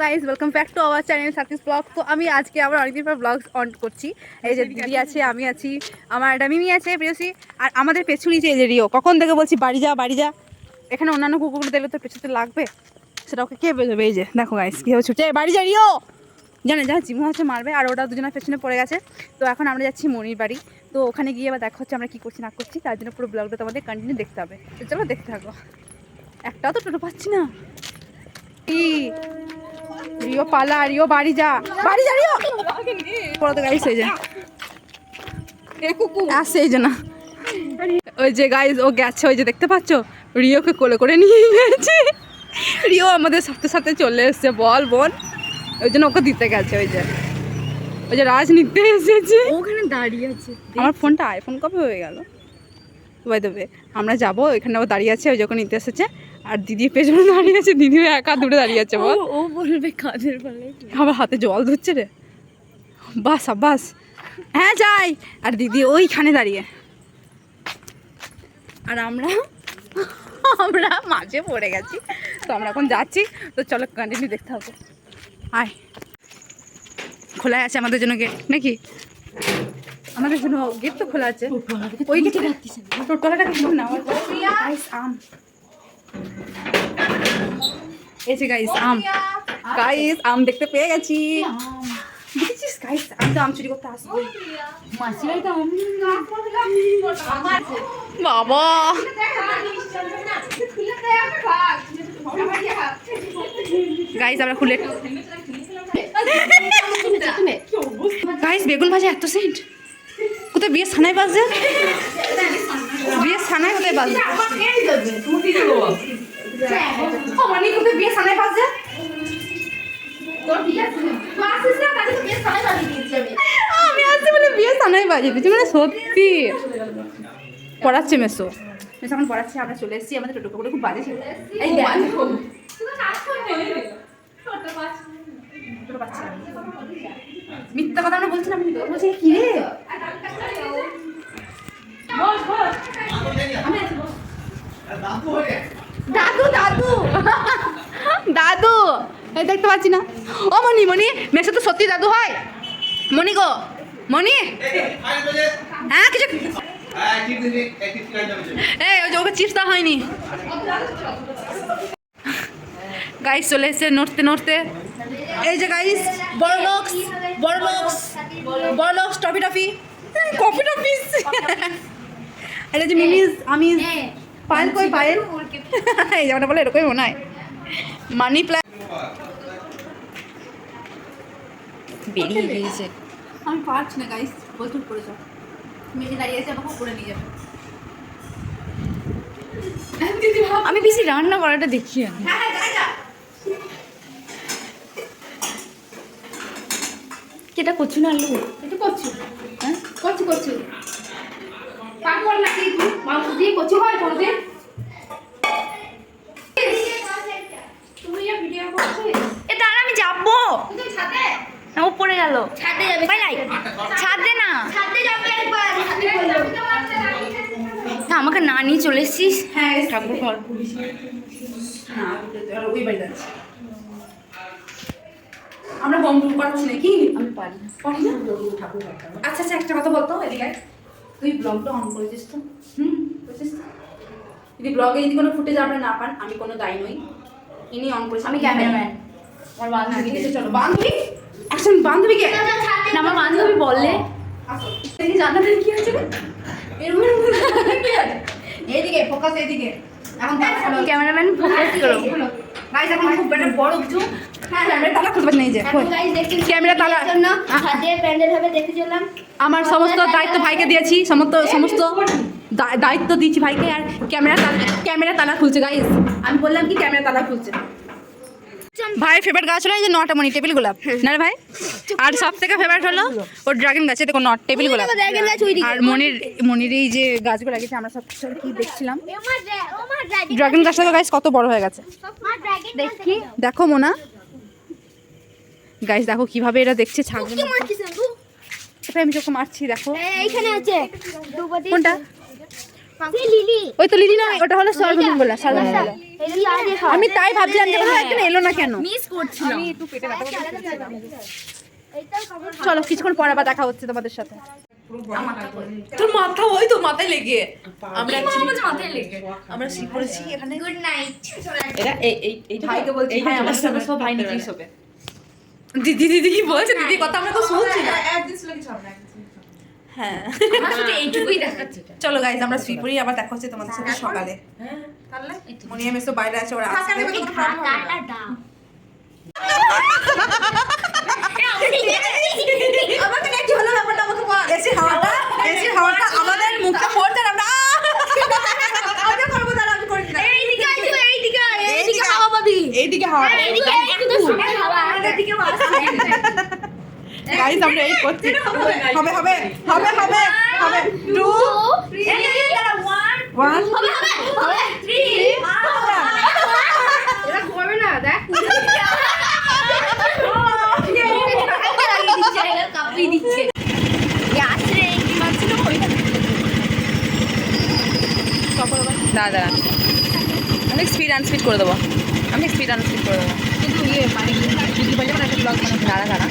Guys welcome back to our channel সার্কিস blog তো আমি আজকে আবার অনেকদিন পর ব্লগ অন করছি। এই যে দিদি আছে আমি আছি আমার একটা মিমি আছে প্রেয়সী। আর আমাদের পেছনই যে যে রিও কখন থেকে বলছি বাড়ি যা বাড়ি যা। এখানে অন্যান্য কুকুরগুলো দেখলে তো পেছতে লাগবে। সেটা ওকে কে বেরোবে এই যে দেখো গাইজ কীভাবে ছুটে "এই, বাড়ি যা রিও! জানে যা জিমু আছে মারবে। আর ওটা দুজনের পেছনে পড়ে গেছে। তো এখন আমরা যাচ্ছি মনির বাড়ি। তো ওখানে গিয়ে আবার দেখা হচ্ছে আমরা কী করছি না করছি। তার জন্য পুরো ব্লগটা তোমাদের কন্টিনিউ দেখতে হবে। তো চলো দেখতে থাকো। একটাও তো টোটো পাচ্ছি না। রিও পালা রিও বাড়ি যা। বাড়ি যা রিও! পরে তো গাইস যায় আসছে এই যে না। ওই যে গাইজ ও গেছে ওই যে দেখতে পাচ্ছ? রিওকে কোলে করে নিয়ে গেছে। রিও আমাদের সাথে সাথে চলে এসছে বল বোন ওই জন্য ওকে দিতে গেছে ওই যে। ওই যে রাজ নিতে এসেছে। ওখানে দাঁড়িয়ে আছে আমার ফোনটা আইফোন কবে হয়ে গেল? বাই দেবে আমরা যাব ওইখানে ও দাঁড়িয়ে আছে ওই যখন নিতে এসেছে। আর দিদি পেছনে দাঁড়িয়ে আছে দিদিও একা দূরে দাঁড়িয়ে আছে বল। ও বলবে কাদের পালে আমার হাতে জল ধরছে রে। বাস আব্বাস। হ্যাঁ যাই। আর দিদি ওইখানে দাঁড়িয়ে। আর আমরা আমরা মাঝে পড়ে গেছি। তো আমরা এখন যাচ্ছি। তো চলো কন্টিনিউ দেখতে হবে। আয়। খোলা আছে আমাদের জন্য গেট নাকি? আমাদের জন্য গেট তো খোলা আছে। ওই গেটে টোটলাটা কিছু না আম। এই যে গাইস আম। গাইস আম দেখতে পেয়ে গেছি। দেখেছিস গাইস তো আম চুরি করতে আসব। বাবা। গাইস আমরা খুলে গাইস বেগুন ভাজা এত সেন্ট কোথায় বিয়ে সানাই বাজছে? বিয়ে সানায় হতে মানে বাজছে আমি আসছি বলে বিয়ে সানাই বাজে দিচ্ছি মানে সত্যি। পড়াচ্ছে মেসো। মেসো এখন পড়াচ্ছে আমরা চলে এসেছি আমাদের টোটো করে খুব বাজে ছিল। এই দেখ। টোটো পাচ্ছি না। মিথ্যা কথা আমরা বলছি না আমি বলছি কি রে আমি আছি, বস। দাদু দাদু দাদু। এই দেখতে পাচ্ছি না। ও মনি মনি মেসো তো সত্যি দাদু হয়? মনি গো মনি? হ্যাঁ কিছু এই ওই যে ওকে চিপস দেওয়া হয়নি। গাইস চলে এসেছে নড়তে নড়তে। এই যে গাইস বড় লক্স বড় লক্স বড় লক্স টফি টফি। কফি টফিস আর এই যে মিমিস আমি পায়েল কই পায়েল এই জামাটা বলে এরকমই মনে হয়। মানি প্ল্যান বেরিয়ে গিয়েছে। আমি পারছি না গাইস বলতুল করে যাও মেয়ে দাঁড়িয়ে আছে আমাকে করে নিয়ে যাবে। আমি বেশি রান্না করাটা দেখি আমি কেটা করছি না আলু? একটু করছি হ্যাঁ? করছি করছি পাক কর নাকি? মাংস দিয়ে করছি হয় কোনোদিন তুমি যে ভিডিও করছ এ দাঁড়া আমি যাব। পড়ে গেল। ছাদে যাবে ছাদে না। ছাদে যাবে একবার। আমাকে না নিয়ে চলে এসছিস? হ্যাঁ ঠাকুর ঘর আমরা বন্ধু করাচ্ছি নাকি? আমি পারি না। পারি না? আচ্ছা আচ্ছা একটা কথা বলতো এদিকে তুই ব্লগটা অন করেছিস তো? হুম করেছিস তো? যদি ব্লগে যদি কোনো ফুটেজ আমরা না পান আমি কোনো দায়ী নই। ইনি অন করেছি। আমি ক্যামেরাম্যান। আমার হ্যাঁ, বান্ধবী ঠিক চলো বান্ধবী? অ্যাকশন বান্ধবীকে? না আমার বান্ধবী বললে। আসো। এই জানাটা কি আছে এরকম এরকম কি আছে? এইদিকে ফোকাস এইদিকে এখন ক্যামেরাম্যান ফোকাস করো। গাইস এখন খুব একটা বড় জুম হ্যাঁ ক্যামেরা তালা খুলবে না এই যে খোল। গাইস দেখতে ক্যামেরা তালা। জন্য। ছাদে প্যান্ডেল হবে দেখতে চললাম। আমার সমস্ত দায়িত্ব ভাইকে দিয়েছি সমস্ত সমস্ত দায়িত্ব দিয়েছি ভাইকে আর ক্যামেরা ক্যামেরা তালা খুলছে গাইস আমি বললাম কি ক্যামেরা তালা খুলছে। ভাই ফেভারিট গাছ হলো এই যে নটা মনি টেবিল গোলাপ। না রে ভাই? আর সব থেকে ফেভারিট হলো ওর ড্রাগন গাছে দেখো নট টেবিল গোলাপ। আর মনির মনির এই যে গাছগুলো লাগিয়েছে আমরা সব কি দেখছিলাম? ড্রাগন গাছটা তো গাছ কত বড় হয়ে গেছে। দেখি দেখো। মোনা। গাইস দেখো কীভাবে এটা দেখছে এটা আমি চোখে মারছি দেখো। এইখানে আছে। দুবাদি কোনটা? ওই তো লিলি না ওটা হলো সর্বমঙ্গলা সর্বমঙ্গলা এই লিলি আমি তাই ভাবছিলাম যে কোথাও একজন এলো না কেন। মিস করছিলাম এইটাও খবর চলো কিছুক্ষণ পরে আবার দেখা হচ্ছে তোমাদের সাথে। তোর মাথা ওই তো মাথায় লেগে। আমরা মাথায় লেগে। আমরা পড়েছি এখানে? গুড নাইট এরা এই এই এই ভাইকে বলছি, এই ভাই, আমার সাথে সব ভাই নাকি হবে দিদি দিদি কি বলছে? দিদি কথা আমরা তো শুনছি না। হ্যাঁ আমার এইটুকুই দেখাচ্ছে চলো গাইজ আমরা শ্রীপুরি আবার দেখা হচ্ছে তোমাদের সাথে সকালে। মনিয়া মেসো বাইরে আছে ওরা হাওয়াটা এসি হাওয়াটা আমাদের মুখে পড়ছে আর আমরা আমি করব দাঁড়া আমি করি না এইদিকে আইছো এইদিকে এইদিকে হাওয়া পাবি এইদিকে হাওয়া এদিকে একটু শুনে হাওয়া আমাদের দিকে আসছে গাইজ আমরা এই করছি হবে হবে হবে হবে হবে টু ওয়ান এরা করবে না দেখ কাপড়ি দিচ্ছে দাঁড়া দাঁড়া আমি স্পিড আনস্পিড করে দেবো আমি স্পিড আনস্পিড করে দেবো একটু ইয়ে মানে দিদি বলে একটা ব্লগ মানে দাঁড়া দাঁড়া